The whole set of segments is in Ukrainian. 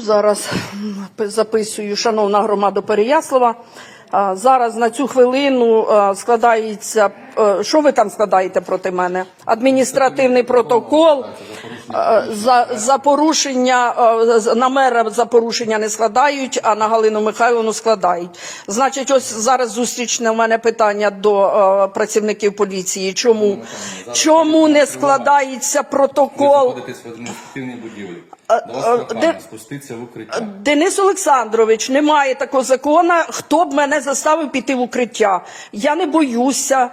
Зараз записую, шановна громада Переяслава. Зараз на цю хвилину складається. е, Що ви там складаєте проти мене? Адміністративний протокол е, за, за порушення е, на мера за порушення не складають, а на Галину Михайловну складають. Значить, ось зараз зустрічне у мене питання до працівників поліції. Чому чому не складається протокол? де-. Денис Олександрович, немає такого закону, хто б мене заставив піти в укриття. Я не боюся.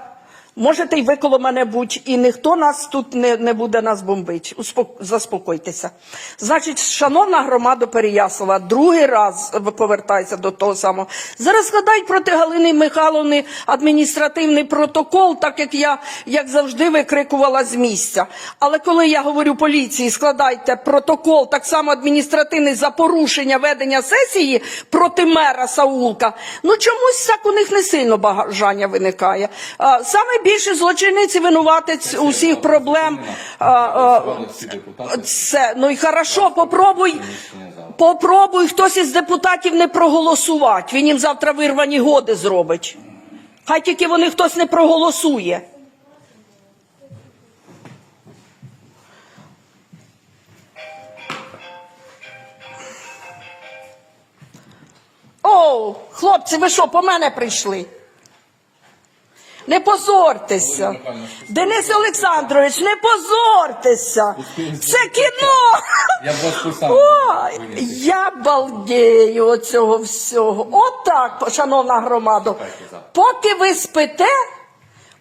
Можете й ви коло мене бути, і ніхто нас тут не, не буде нас бомбити. Успок... Заспокойтеся. Значить, шановна громада Переяслава, другий раз повертається до того самого. Зараз складають проти Галини Михайловни адміністративний протокол, так як я, як завжди, викрикувала з місця. Але коли я говорю поліції, складайте протокол, так само адміністративний за порушення ведення сесії проти мера Саулка, ну чомусь так у них не сильно бажання виникає. Саме більше злочинець і винуватець усіх проблем. Це ну і хорошо, попробуй. Попробуй хтось із депутатів не проголосувати. Він їм завтра вирвані годи зробить. Хай тільки вони хтось не проголосує. О, хлопці, ви що, по мене прийшли? Не позортеся. Денис Олександрович, не позортеся. Це кіно. Я. Ой, я балдею від цього всього. Отак, шановна громада. Поки ви спите,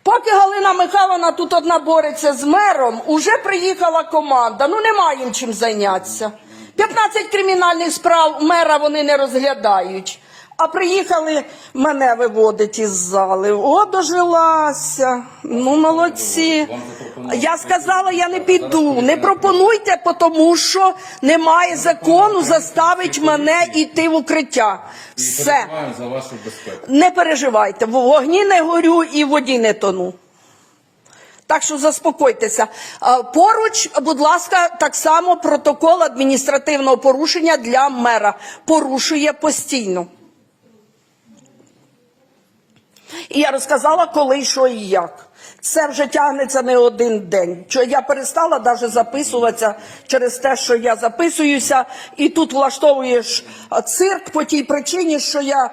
поки Галина Михайловна тут одна бореться з мером, уже приїхала команда. Ну нема їм чим зайнятися. 15 кримінальних справ мера вони не розглядають. А приїхали мене виводити із зали. О, дожилася. Ну, молодці. Я сказала, я не піду. Не пропонуйте, тому що немає закону заставить мене йти в укриття. Все. За вашу безпеку. Не переживайте, в вогні не горю і в воді не тону. Так що заспокойтеся. Поруч, будь ласка, так само протокол адміністративного порушення для мера. Порушує постійно. І я розказала, коли, що і як. Це вже тягнеться не один день. Я перестала навіть записуватися через те, що я записуюся, і тут влаштовуєш цирк по тій причині, що я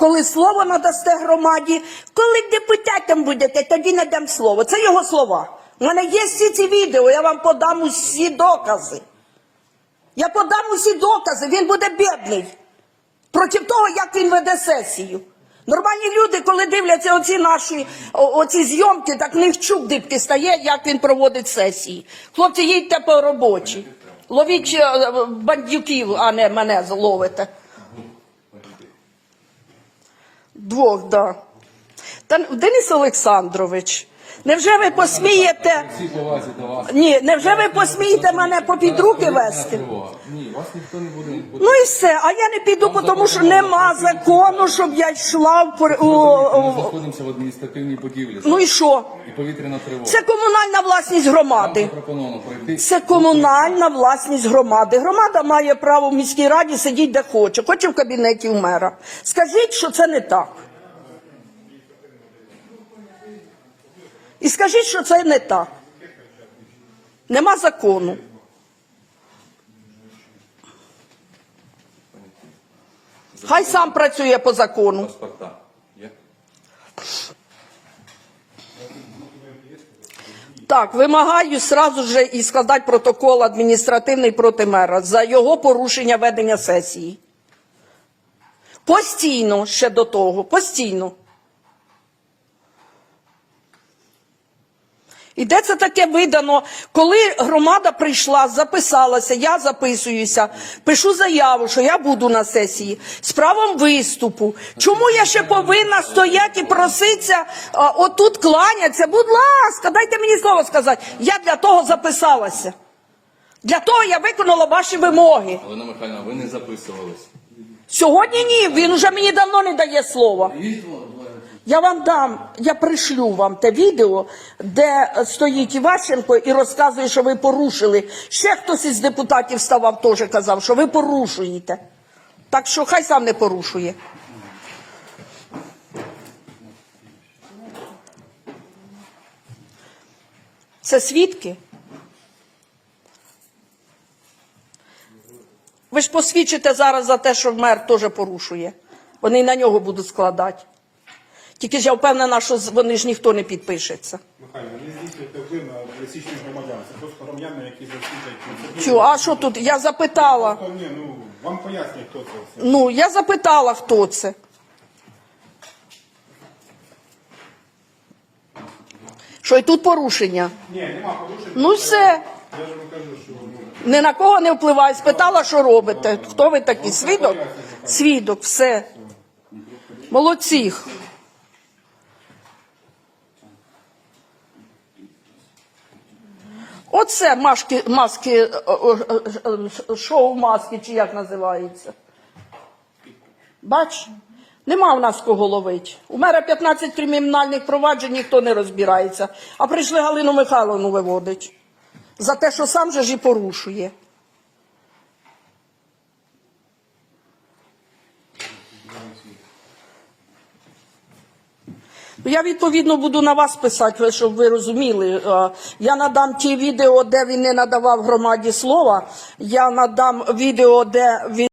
коли слово надасте громаді, коли депутатам будете, тоді надам слово. Це його слова. У мене є всі ці відео, я вам подам усі докази. Я подам усі докази, він буде бідний проти того, як він веде сесію. Нормальні люди, коли дивляться оці наші оці зйомки, так в них чуб дибки стає, як він проводить сесії. Хлопці, їдьте по роботі. Ловіть е, бандюків, а не мене зловите. Двох, да. Та Денис Олександрович, невже ви посмієте? Ні, невже ви посмієте мене попід руки вести? Ні, вас ніхто не буде. Ну і все, а я не піду, тому що нема закону, щоб я йшла в Ми знаходимося в адміністративній будівлі. Ну і що? І повітряна тривога. Це комунальна власність громади. Це комунальна власність громади. Громада має право в міській раді сидіти де хоче, хоче в кабінеті у мера. Скажіть, що це не так. І скажіть, що це не так. Нема закону. Хай сам працює по закону. Так, вимагаю сразу же і складати протокол адміністративний проти мера за його порушення ведення сесії. Постійно ще до того, постійно. І де це таке видано, коли громада прийшла, записалася, я записуюся, пишу заяву, що я буду на сесії з правом виступу. Чому я ще повинна стояти і проситися, а, отут кланяться? Будь ласка, дайте мені слово сказати. Я для того записалася. Для того я виконала ваші вимоги. Олена Михайловна, ви не записувались. Сьогодні ні, він уже мені давно не дає слова. Я вам дам, я пришлю вам те відео, де стоїть Іващенко і розказує, що ви порушили. Ще хтось із депутатів ставав теж казав, що ви порушуєте. Так що хай сам не порушує. Це свідки? Ви ж посвідчите зараз за те, що мер теж порушує. Вони на нього будуть складати. Тільки ж я впевнена, що вони ж ніхто не підпишеться. Михайло, не здійснюєте вплив на пересічних громадян. Це просто громадяни, які засвідчать. Чу, а що тут? Я запитала. Просто, ні, ну, вам пояснює, хто це все. Ну, я запитала, хто це. Що і тут порушення? Ні, нема порушень. Ну все. Я ж вам кажу, що ну, Ні на кого не впливає. Спитала, що робите. Хто ви такий? Свідок? Свідок, все. Молодці. Оце маски, маски, е, е, е, шоу маски, чи як називається. Бач, нема в нас кого ловить. У мера 15 кримінальних проваджень, ніхто не розбирається. А прийшли Галину Михайловну виводить. За те, що сам же ж і порушує. Я відповідно буду на вас писати, щоб ви розуміли. Е, Я надам ті відео, де він не надавав громаді слова. Я надам відео, де він.